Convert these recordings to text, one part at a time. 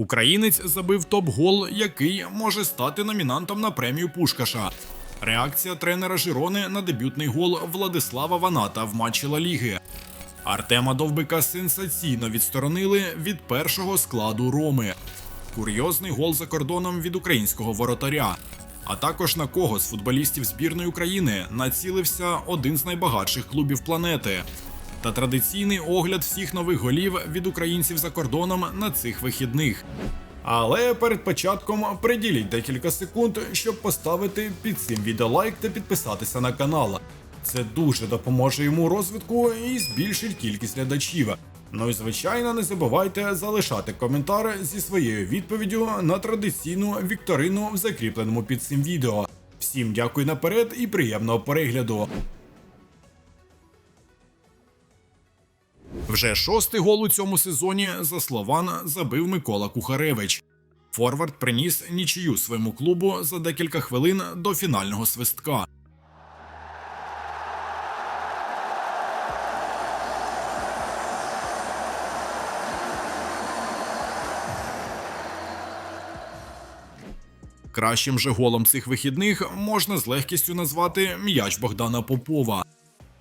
Українець забив топ-гол, який може стати номінантом на премію Пушкаша. Реакція тренера Жирони на дебютний гол Владислава Ваната в матчі Ла Ліги. Артема Довбика сенсаційно відсторонили від першого складу Роми. Курйозний гол за кордоном від українського воротаря. А також на кого з футболістів збірної України націлився один з найбагатших клубів планети. Та традиційний огляд всіх нових голів від українців за кордоном на цих вихідних. Але перед початком приділіть декілька секунд, щоб поставити під цим відео лайк та підписатися на канал. Це дуже допоможе йому розвитку і збільшить кількість глядачів. Ну і звичайно, не забувайте залишати коментар зі своєю відповіддю на традиційну вікторину в закріпленому під цим відео. Всім дякую наперед і приємного перегляду. Вже шостий гол у цьому сезоні за Слован забив Микола Кухаревич. Форвард приніс нічию своєму клубу за декілька хвилин до фінального свистка. Кращим же голом цих вихідних можна з легкістю назвати м'яч Богдана Попова.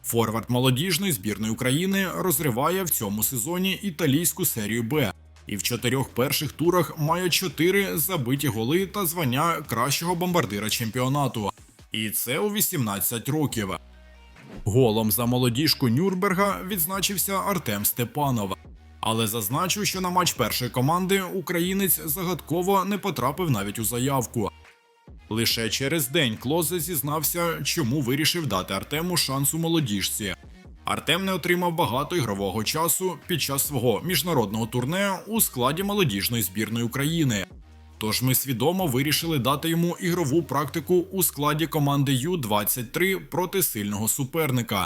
Форвард молодіжної збірної України розриває в цьому сезоні італійську серію Б і в чотирьох перших турах має чотири забиті голи та звання кращого бомбардира чемпіонату. І це у 18 років. Голом за молодіжку Нюрнберга відзначився Артем Степанов. Але зазначу, що на матч першої команди українець загадково не потрапив навіть у заявку. Лише через день Клозе зізнався, чому вирішив дати Артему шанс у молодіжці. Артем не отримав багато ігрового часу під час свого міжнародного турне у складі молодіжної збірної України. Тож ми свідомо вирішили дати йому ігрову практику у складі команди Ю-23 проти сильного суперника.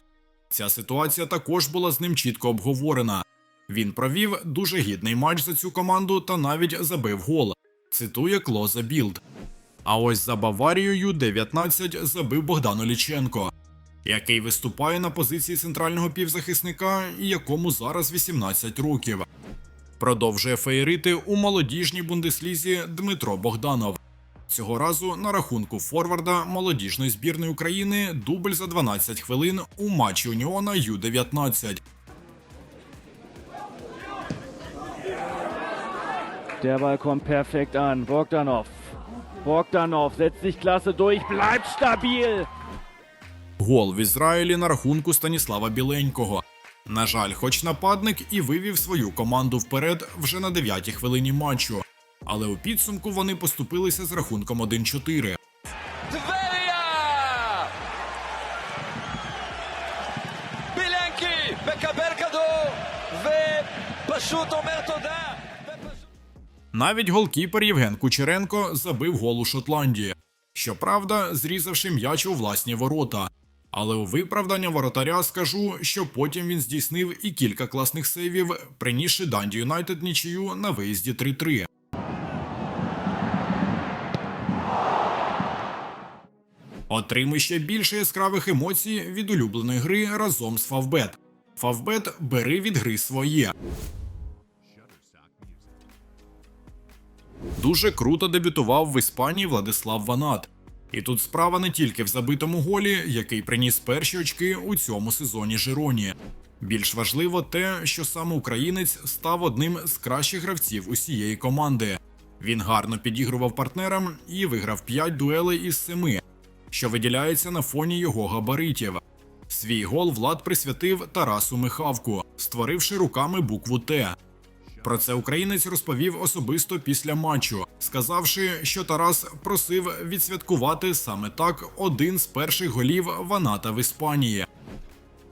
Ця ситуація також була з ним чітко обговорена. Він провів дуже гідний матч за цю команду та навіть забив гол. Цитує Клоза Білд. А ось за Баварією 19 забив Богдан Оліченко, який виступає на позиції центрального півзахисника якому зараз 18 років. Продовжує феєрити у молодіжній бундеслізі Дмитро Богданов. Цього разу на рахунку форварда молодіжної збірної України дубль за 12 хвилин у матчі Уніона Ю-19. Der Ball kommt perfekt an. Bogdanov. Богdanov setzt sich klasse durch, bleibt stabil. Гол в Ізраїлі на рахунку Станіслава Біленького. На жаль, хоч нападник і вивів свою команду вперед вже на 9-й хвилині матчу. Але у підсумку вони поступилися з рахунком 1-4. Біленький! Бекаберкадо! Пашут Омертода! Навіть голкіпер Євген Кучеренко забив гол у Шотландії. Щоправда, зрізавши м'яч у власні ворота. Але у виправдання воротаря скажу, що потім він здійснив і кілька класних сейвів, принісши Данді Юнайтед нічию на виїзді 3-3. Отримуй ще більше яскравих емоцій від улюбленої гри разом з Фавбет. Фавбет бери від гри своє. Дуже круто дебютував в Іспанії Владислав Ванат. І тут справа не тільки в забитому голі, який приніс перші очки у цьому сезоні Жироні. Більш важливо те, що саме українець став одним з кращих гравців усієї команди. Він гарно підігрував партнерам і виграв 5 дуелей із 7, що виділяється на фоні його габаритів. Свій гол Влад присвятив Тарасу Михавку, створивши руками букву Т. Про це українець розповів особисто після матчу, сказавши, що Тарас просив відсвяткувати саме так один з перших голів Ваната в Іспанії.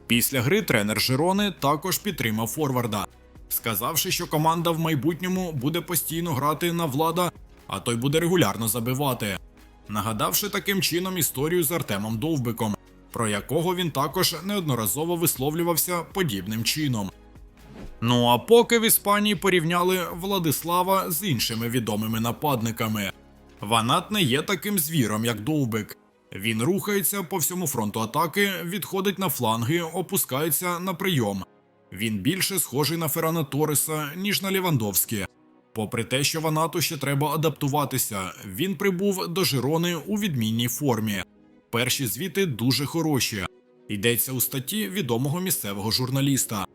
Після гри тренер Жирони також підтримав Форварда, сказавши, що команда в майбутньому буде постійно грати на влада, а той буде регулярно забивати, нагадавши таким чином історію з Артемом Довбиком, про якого він також неодноразово висловлювався подібним чином. Ну а поки в Іспанії порівняли Владислава з іншими відомими нападниками. Ванат не є таким звіром, як Довбик. Він рухається по всьому фронту атаки, відходить на фланги, опускається на прийом. Він більше схожий на Феррана Торреса, ніж на Лівандовські. Попри те, що Ванату ще треба адаптуватися, він прибув до Жирони у відмінній формі. Перші звіти дуже хороші. Йдеться у статті відомого місцевого журналіста.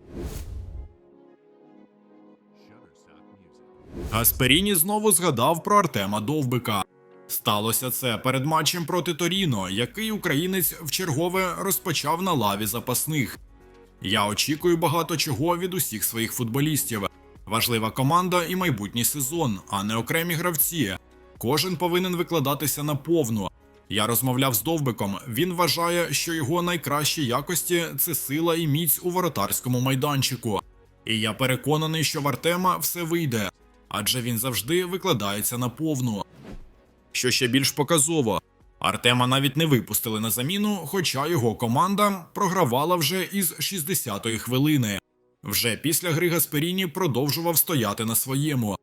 Гасперіні знову згадав про Артема Довбика. Сталося це перед матчем проти Торіно, який українець вчергове розпочав на лаві запасних. Я очікую багато чого від усіх своїх футболістів. Важлива команда і майбутній сезон, а не окремі гравці. Кожен повинен викладатися на повну. Я розмовляв з Довбиком. Він вважає, що його найкращі якості це сила і міць у воротарському майданчику. І я переконаний, що в Артема все вийде, адже він завжди викладається на повну. Що ще більш показово, Артема навіть не випустили на заміну, хоча його команда програвала вже із 60-ї хвилини. Вже після гри Гасперіні продовжував стояти на своєму.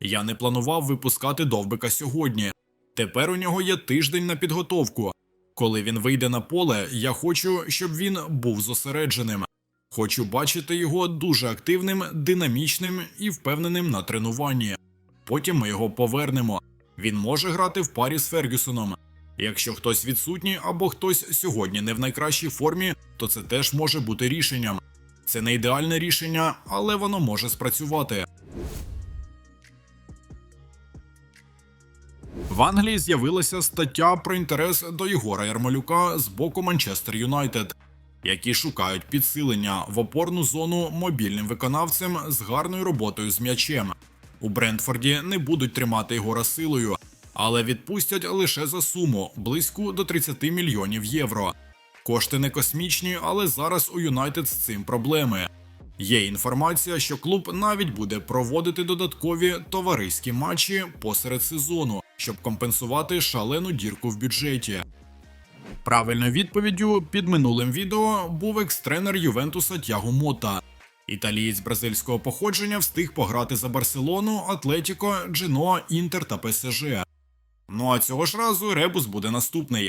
Я не планував випускати довбика сьогодні. Тепер у нього є тиждень на підготовку. Коли він вийде на поле, я хочу, щоб він був зосередженим. Хочу бачити його дуже активним, динамічним і впевненим на тренуванні. Потім ми його повернемо. Він може грати в парі з Фергюсоном. Якщо хтось відсутній або хтось сьогодні не в найкращій формі, то це теж може бути рішенням. Це не ідеальне рішення, але воно може спрацювати. В Англії з'явилася стаття про інтерес до Єгора Ярмолюка з боку Манчестер Юнайтед, які шукають підсилення в опорну зону мобільним виконавцем з гарною роботою з м'ячем. У Брентфорді не будуть тримати Єгора силою, але відпустять лише за суму близьку до 30 мільйонів євро. Кошти не космічні, але зараз у Юнайтед з цим проблеми. Є інформація, що клуб навіть буде проводити додаткові товариські матчі посеред сезону, щоб компенсувати шалену дірку в бюджеті. Правильною відповіддю під минулим відео був екс-тренер Ювентуса Тяго Мота. Італієць бразильського походження встиг пограти за Барселону, Атлетіко, Джино, Інтер та ПСЖ. Ну а цього ж разу ребус буде наступний.